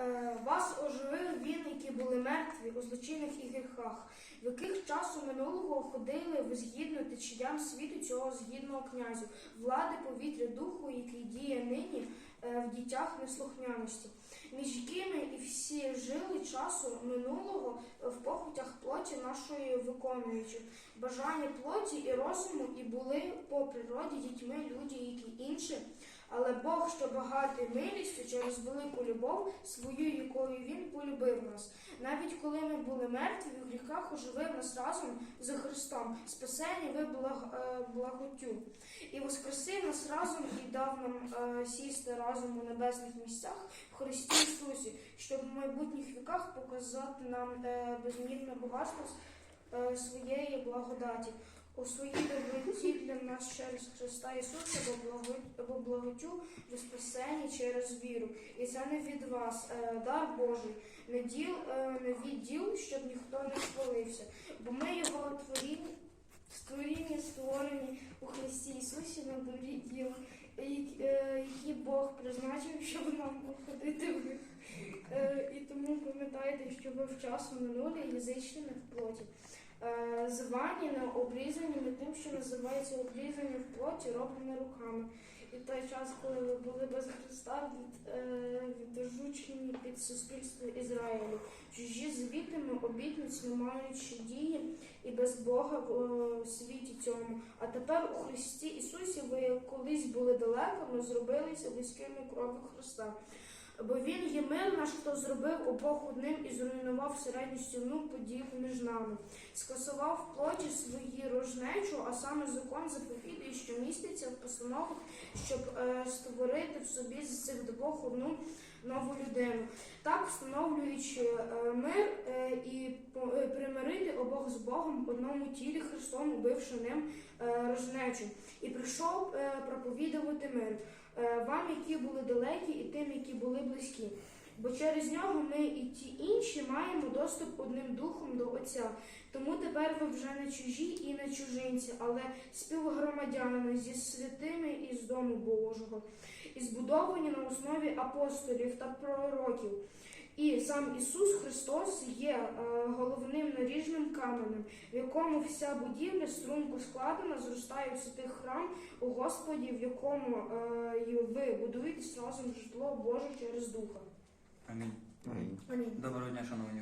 Е, Вас оживив він, які були мертві у злочинах і гріхах, в яких часу минулого ходили ви згідно течіям світу цього згідного князю, влади повітря духу, який діє нині е, в дітях неслухняності, між якими і всі жили часу минулого в похотях плоті нашої виконуючи, бажання плоті і розуму, і були по природі дітьми люди, які інші. Але Бог, що багатий милістю через велику любов свою, якою Він полюбив нас. Навіть коли ми були мертві в гріхах, оживив нас разом з Христом, спасені ви е, благоттю. І воскресив нас разом і дав нам е, сісти разом у небесних місцях в Христі Ісусі, щоб в майбутніх віках показати нам е, безмірне багатство е, своєї благодаті. У своїй доброті для нас через Христа Ісуса, бо благо- бо благодю ви спасені через віру. І це не від вас, е, дар Божий, не діл, е, не від діл, щоб ніхто не хвалився. Бо ми його творіння, створіння створені у Христі Ісусі на добрі діла, які, е, Бог призначив, щоб нам уходити в них. І тому пам'ятайте, що ви в часу минулі язичними в плоті. Е, Звані не обрізаними тим, що називається обрізання в плоті, роблене руками. І той час, коли ви були без Христа, е, під суспільство Ізраїлю, чужі звітами, обітниць, не маючи дії і без Бога в е, світі цьому. А тепер у Христі Ісусі ви колись були далекими, зробилися близькими кров'ю Христа. Бо він є мир наш, хто зробив обох одним і зруйнував середню стіну поділ між нами, скасував плоті свої рожнечу, а саме закон заповідує, що міститься в постановах, щоб е, створити в собі з цих двох одну нову людину, так встановлюючи е, мир е, і е, примирити обох з Богом в одному тілі Христом, убивши ним е, рожнечу, і прийшов проповідувати мир вам, які були далекі, і тим, які були близькі. Бо через нього ми і ті інші маємо доступ одним духом до Отця. Тому тепер ви вже не чужі і не чужинці, але співгромадяни зі святими із дому Божого, і збудовані на основі апостолів та пророків. І сам Ісус Христос є е, головним наріжним каменем, в якому вся будівля струнку складена, зростає в святий храм у Господі, в якому е, ви будуєтесь разом житло Боже через Духа. Амінь. Амінь. Доброго дня, шановні